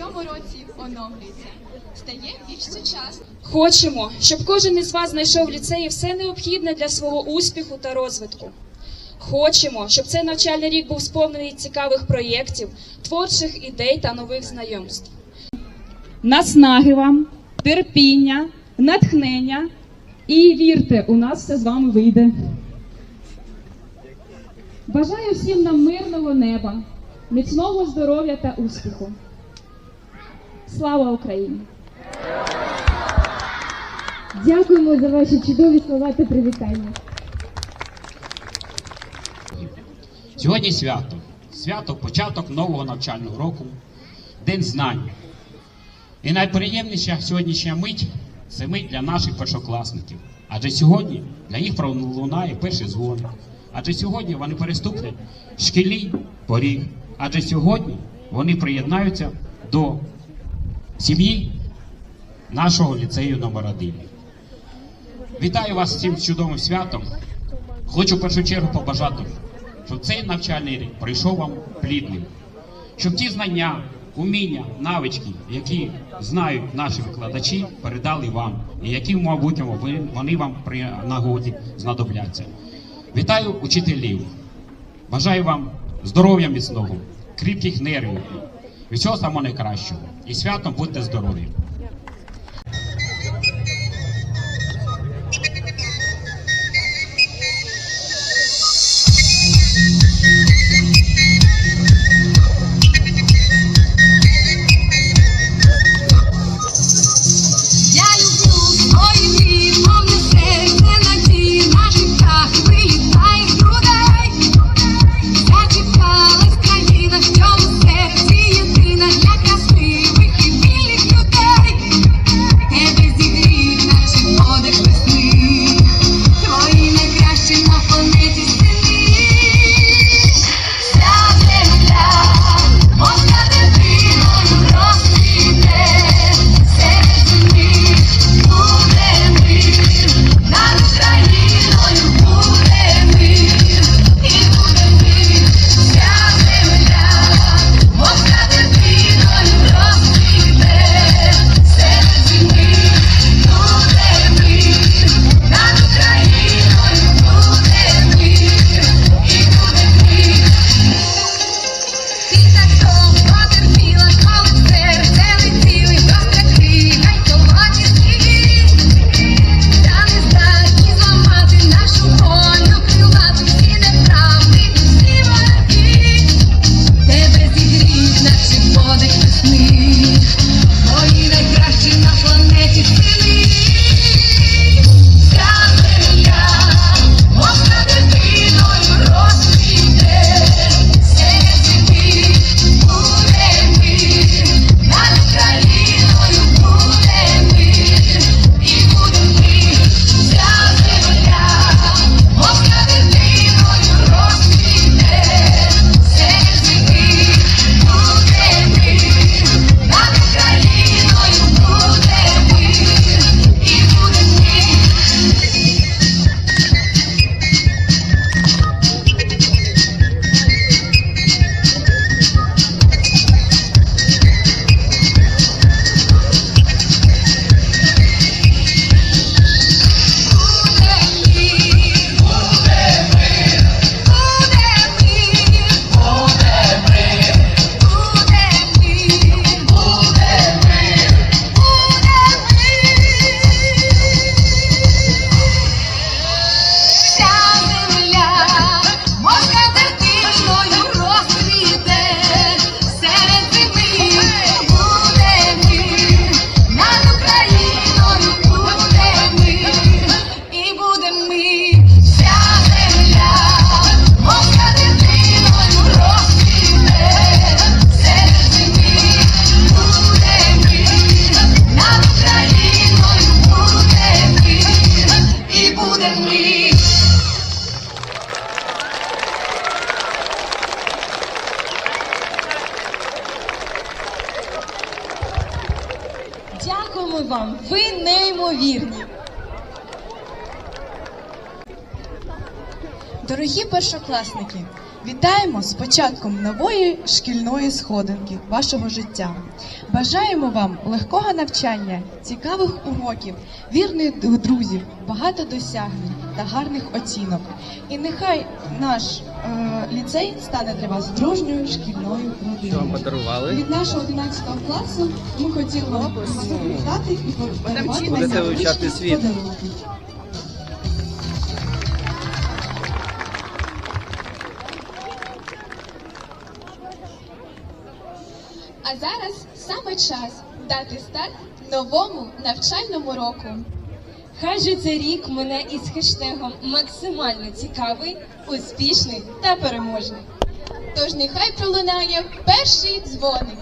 кожному році оновлюється, стає більш сучасним. Хочемо, щоб кожен із вас знайшов в ліцеї все необхідне для свого успіху та розвитку. Хочемо, щоб цей навчальний рік був сповнений цікавих проєктів, творчих ідей та нових знайомств. Наснаги вам, терпіння, натхнення. І вірте, у нас все з вами вийде. Бажаю всім нам мирного неба, міцного здоров'я та успіху. Слава Україні! Дякуємо за ваші чудові слова та привітання. Сьогодні свято. Свято початок нового навчального року, День знань. І найприємніша сьогоднішня мить це мить для наших першокласників. Адже сьогодні для їх пролунає перший дзвоник. Адже сьогодні вони переступлять шкільний поріг. Адже сьогодні вони приєднаються до сім'ї нашого ліцею номер 1 Вітаю вас з чудовим святом. Хочу в першу чергу побажати, щоб цей навчальний рік прийшов вам плідним, щоб ті знання, уміння, навички, які знають наші викладачі, передали вам, і які в майбутньому вони вам при нагоді знадобляться. Вітаю учителів. Бажаю вам здоров'я міцного, кріпких нервів, всього самого найкращого. І святом будьте здорові! Дякуємо вам, ви неймовірні. Дорогі першокласники, вітаємо з початком нової шкільної сходинки вашого життя. Бажаємо вам легкого навчання, цікавих уроків, вірних друзів, багато досягнень та гарних оцінок. І нехай наш е, ліцей стане для вас дружньою шкільною Що вам родиною. подарували? Від нашого 11 класу ми хотіли вам привітати і подарувати вам Будете вивчати світ. подарунки. А зараз саме час дати старт новому навчальному року. Хай же цей рік мене із хештегом максимально цікавий, успішний та переможний. Тож нехай пролунає перший дзвоник.